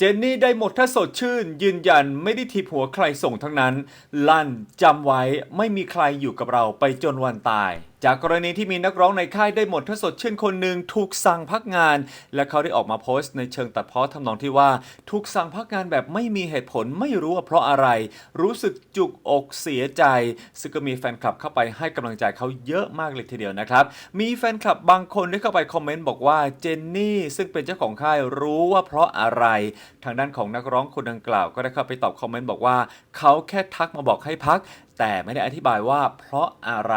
เจนนี่ได้หมดถ้าสดชื่น ยืนยันไม่ได้ทิปหัวใครส่งทั้งนั้น ลั่นจำไว้ไม่มีใครอยู่กับเราไปจนวันตายจากกรณีที่มีนักร้องในค่ายได้หมดถ้าสดเช่นคนหนึ่งถูกสั่งพักงาน และเขาได้ออกมาโพสต์ในเชิงตัดเพ้อทำนองที่ว่าถูกสั่งพักงานแบบไม่มีเหตุผลไม่รู้ว่าเพราะอะไร รู้สึกจุกอกเสียใจ ซึ่งก็มีแฟนคลับเข้าไปให้กำลังใจเขาเยอะมากเลยทีเดียวนะครับ มีแฟนคลับบางคนได้เข้าไปคอมเมนต์บอกว่าเจนนี่ซึ่งเป็นเจ้าของค่ายรู้ว่าเพราะอะไร ทางด้านของนักร้องคนดังกล่าว ก็ได้เข้าไปตอบคอมเมนต์บอกว่า เขาแค่ทักมาบอกให้พัก แต่ไม่ได้อธิบายว่าเพราะอะไร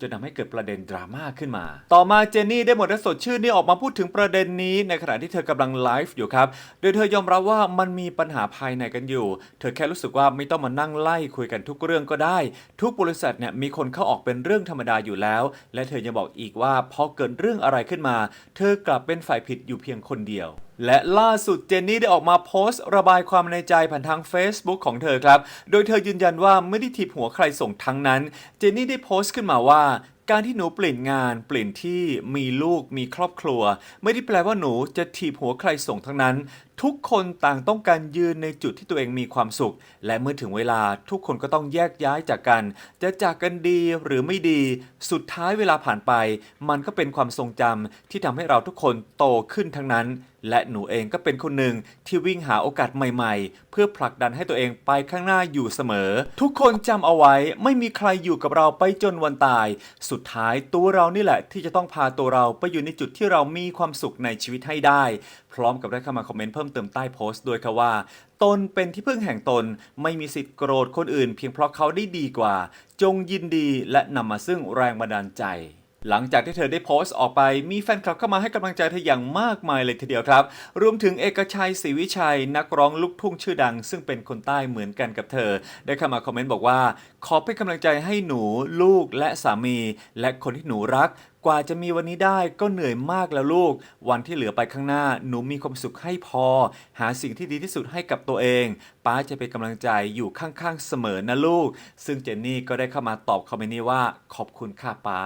จนทำให้เกิดประเด็นดราม่าขึ้นมา ต่อมาเจนนี่ได้หมดและสดชื่นนี่ออกมาพูดถึงประเด็นนี้ ในขณะที่เธอกำลังไลฟ์อยู่ครับ โดยเธอยอมรับว่ามันมีปัญหาภายในกันอยู่ เธอแค่รู้สึกว่าไม่ต้องมานั่งไล่คุยกันทุกเรื่องก็ได้ ทุกบริษัทเนี่ยมีคนเข้าออกเป็นเรื่องธรรมดาอยู่แล้ว และเธอยังบอกอีกว่าพอเกิดเรื่องอะไรขึ้นมา เธอกลับเป็นฝ่ายผิดอยู่เพียงคนเดียว และล่าสุดเจนนี่ได้ออกมาโพสต์ระบายความในใจผ่านทาง Facebook ของเธอครับ โดยเธอยืนยันว่าไม่ได้ทิปหัวใครส่งทั้งนั้น เจนนี่ได้โพสต์ขึ้นมาว่าการที่หนูเปลี่ยนงานเปลี่ยนที่มีลูกมีครอบครัว ไม่ได้แปลว่าหนูจะถีบหัวใครส่งทั้งนั้น ทุกคนต่างต้องการยืนในจุดที่ตัวเองมีความสุข และเมื่อถึงเวลาทุกคนก็ต้องแยกย้ายจากกัน จะจากกันดีหรือไม่ดี สุดท้ายเวลาผ่านไป มันก็เป็นความทรงจำที่ทำให้เราทุกคนโตขึ้นทั้งนั้น และหนูเองก็เป็นคนหนึ่งที่วิ่งหาโอกาสใหม่ๆ เพื่อผลักดันให้ตัวเองไปข้างหน้าอยู่เสมอ ทุกคนจำเอาไว้ไม่มีใครอยู่กับเราไปจนวันตาย สุดท้ายตัวเรานี่แหละ ที่จะต้องพาตัวเราไปอยู่ในจุดที่เรามีความสุขในชีวิตให้ได้ พร้อมกับได้เข้ามาคอมเมนต์เพิ่มเติมใต้โพสต์ด้วยค่ะว่า ตนเป็นที่พึ่งแห่งตนไม่มีสิทธิ์โกรธคนอื่น เพียงเพราะเขาได้ดีกว่า จงยินดีและนำมาซึ่งแรงบันดาลใจ หลังจากที่เธอได้โพสต์ออกไป มีแฟนคลับเข้ามาให้กำลังใจเธออย่างมากมายเลยทีเดียวครับ รวมถึงเอกชัยศรีวิชัยนักร้องลูกทุ่งชื่อดัง ซึ่งเป็นคนใต้เหมือนกันกับเธอ ได้เข้ามาคอมเมนต์บอกว่า ขอเป็นกำลังใจให้หนูลูกและสามี และคนที่หนูรักกว่าจะมีวันนี้ได้ก็เหนื่อยมากแล้วลูก วันที่เหลือไปข้างหน้า หนูมีความสุขให้พอ หาสิ่งที่ดีที่สุดให้กับตัวเอง ป้าจะเป็นกำลังใจอยู่ข้างๆเสมอนะลูก ซึ่งเจนนี่ก็ได้เข้ามาตอบคอมเมนต์นี้ว่า ขอบคุณค่ะป้า